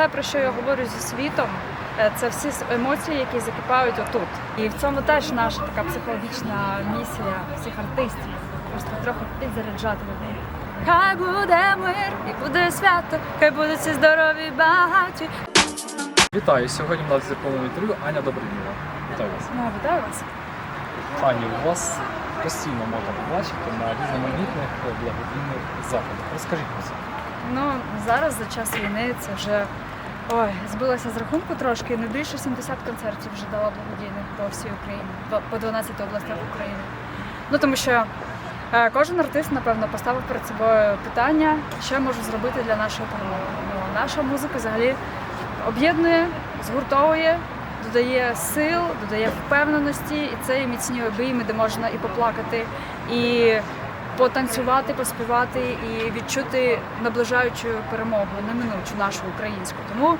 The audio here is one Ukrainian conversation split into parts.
все, про що я говорю зі світом, е, це всі емоції, які закипають отут. І в цьому теж наша така психологічна місія всіх артистів. Просто трохи підзаряджати людей. Хай буде мир і буде свято, хай будуть всі здорові і багаті. Вітаю! Сьогодні в нас зірковому інтерв'ю Аня Доброділа. Вітаю вас. Ну, вітаю вас. Ані, у вас постійно можна побачити на різноманітних благодійних заходах. Розкажіть про це. Ну зараз за час війни це вже ой, збилася з рахунку трошки. Не більше 70 концертів вже дала благодійних по всій Україні, по- по 12 областях України. Ну тому що е, кожен артист, напевно, поставив перед собою питання, що я можу зробити для нашої перемоги. Ну, наша музика взагалі об'єднує, згуртовує, додає сил, додає впевненості, і це і міцні обійми, де можна і поплакати, і потанцювати, поспівати і відчути наближаючу перемогу, неминучу нашу українську. Тому е,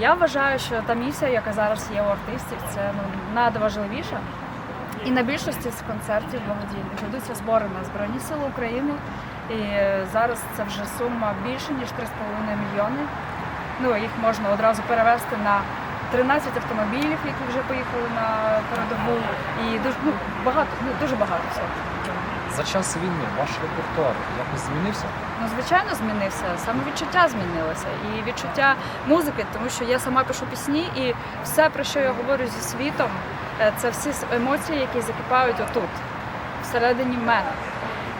я вважаю, що та місія, яка зараз є у артистів, це ну надважливіша. І на більшості з концертів благодійних ведуться збори на Збройні Сили України. І зараз це вже сума більше ніж 3,5 мільйони. Ну їх можна одразу перевести на 13 автомобілів, які вже поїхали на передову. І дуже ну, багато, ну дуже багато всього. За час війни ваш репертуар якось змінився? Ну, звичайно, змінився. Саме відчуття змінилося. І відчуття музики, тому що я сама пишу пісні, і все, про що я говорю зі світом, е, це всі емоції, які закипають отут, всередині мене.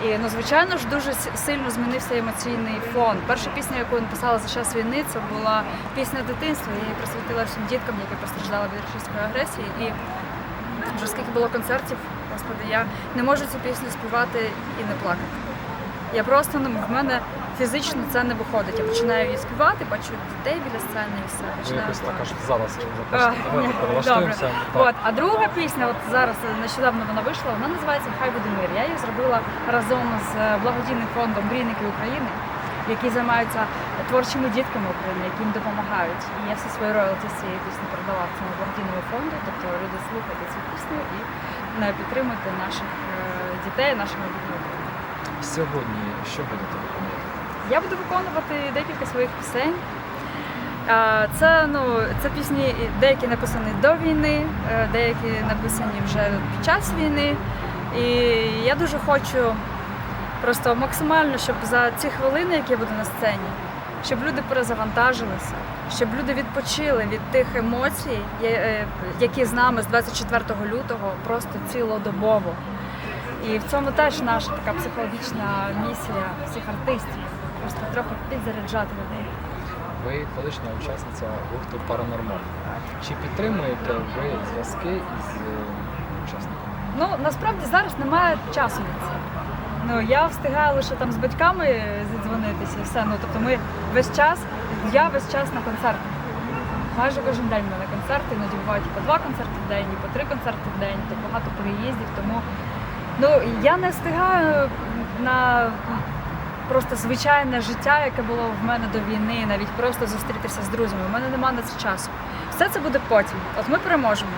І ну, звичайно ж, дуже сильно змінився емоційний фон. Перша пісня, яку я написала за час війни, це була пісня дитинства. Я її присвятила всім діткам, які постраждали від російської агресії. І вже скільки було концертів, господи, я не можу цю пісню співати і не плакати. Я просто ну, в мене фізично це не виходить. Я починаю її співати, бачу дітей біля сцени і все. Починаю якось так плакати. зараз перелаштуємося. От, а друга пісня, от зараз е, нещодавно вона вийшла, вона називається Хай буде мир. Я її зробила разом з е, благодійним фондом Мрійники України, які займаються творчими дітками України, які їм допомагають. І я всі свої роялті з цієї пісні передала цьому благодійному фонду. Тобто люди слухайте цю пісню і не підтримуйте наших е, дітей, наших майбутніх України. Сьогодні що будете виконувати? Я буду виконувати декілька своїх пісень. Це, ну, це пісні деякі написані до війни, е, деякі написані вже під час війни. І я дуже хочу просто максимально, щоб за ці хвилини, які я буду на сцені, щоб люди перезавантажилися, щоб люди відпочили від тих емоцій, е, які з нами з 24 лютого просто цілодобово. І в цьому теж наша така психологічна місія всіх артистів. Просто трохи підзаряджати людей. Ви колишня учасниця гурту Паранормаль. Чи підтримуєте ви зв'язки із е, учасниками? Ну насправді зараз немає часу на це. Ну я встигаю лише там з батьками зідзвонитися і все. Ну тобто ми весь час, я весь час на концертах. Майже кожен день в мене концерти, іноді бувають і по два концерти в день, і по три концерти в день, то багато переїздів. Тому ну я не встигаю на просто звичайне життя, яке було в мене до війни, навіть просто зустрітися з друзями. У мене немає на це часу. Все це буде потім. От ми переможемо.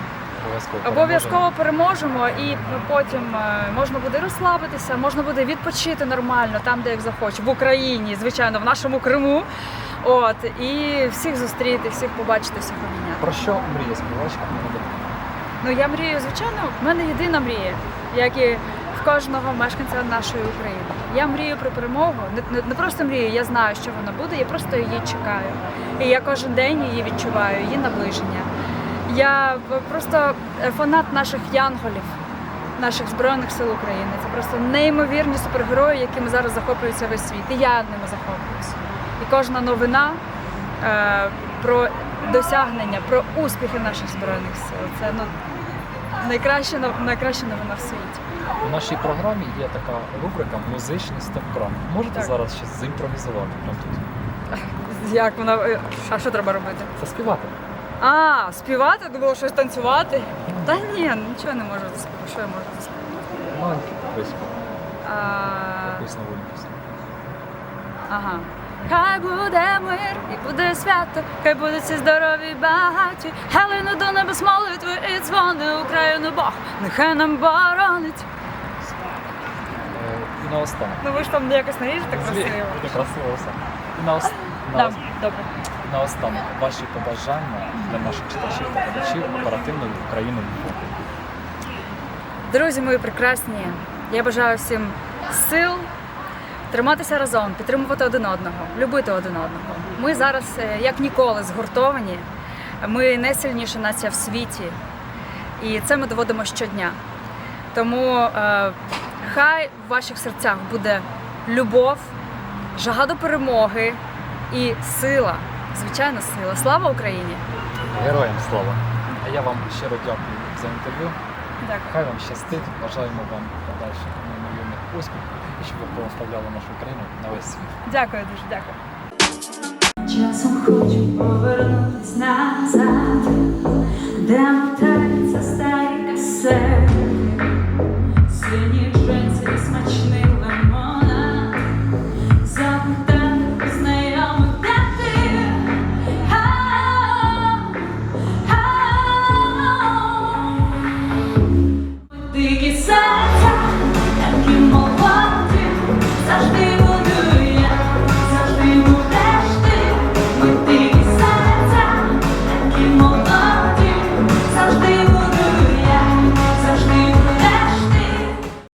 Обов'язково. Обов'язково переможемо, і потім е, можна буде розслабитися, можна буде відпочити нормально там, де як захоче, в Україні, звичайно, в нашому Криму. От і всіх зустріти, всіх побачити, всіх обійняти. Про що мріє співачка Ну я мрію, звичайно, в мене єдина мрія, як і в кожного мешканця нашої України. Я мрію про перемогу. Не, не, не просто мрію, я знаю, що вона буде, я просто її чекаю. І я кожен день її відчуваю, її наближення. Я просто е, фанат наших янголів, наших збройних сил України. Це просто неймовірні супергерої, якими зараз захоплюється весь світ. І я ними захоплююся. І кожна новина е, про досягнення, про успіхи наших збройних сил. Це ну найкраща найкраща новина в світі. У нашій програмі є така рубрика Музичний степ-крам. Можете Так. зараз щось зімпровізувати прямо тут? Як вона е, а що треба робити? Заспівати. А, співати, думала, щось танцювати. Та ні, нічого не можу заспівати. Що я можу заспівати? Маленький приспів. А, Якусь нову пісню. ага. Хай буде мир і буде свято, хай будуть всі здорові і багаті. Гелину до небес молитви і дзвони Україну Бог, нехай нам боронить. Е, І наостанок. Ну ви ж там якось наріжете красиво. Красиво все. І Да, наос- добре. Наостанок ваші побажання для наших читачів та глядачів оперативної України. Друзі мої прекрасні, я бажаю всім сил триматися разом, підтримувати один одного, любити один одного. Ми зараз е, як ніколи згуртовані. Ми найсильніша нація в світі, і це ми доводимо щодня. Тому е, хай в ваших серцях буде любов, жага до перемоги і сила. Звичайно, сила. Слава Україні! Героям слава! А я вам щиро дякую за інтерв'ю. Дякую. Хай вам щастить. Бажаємо вам подальших неймовірних успіхів і щоб ви прославляли нашу країну на весь світ. Дякую дуже, дякую. Часом хочу повернутися назад.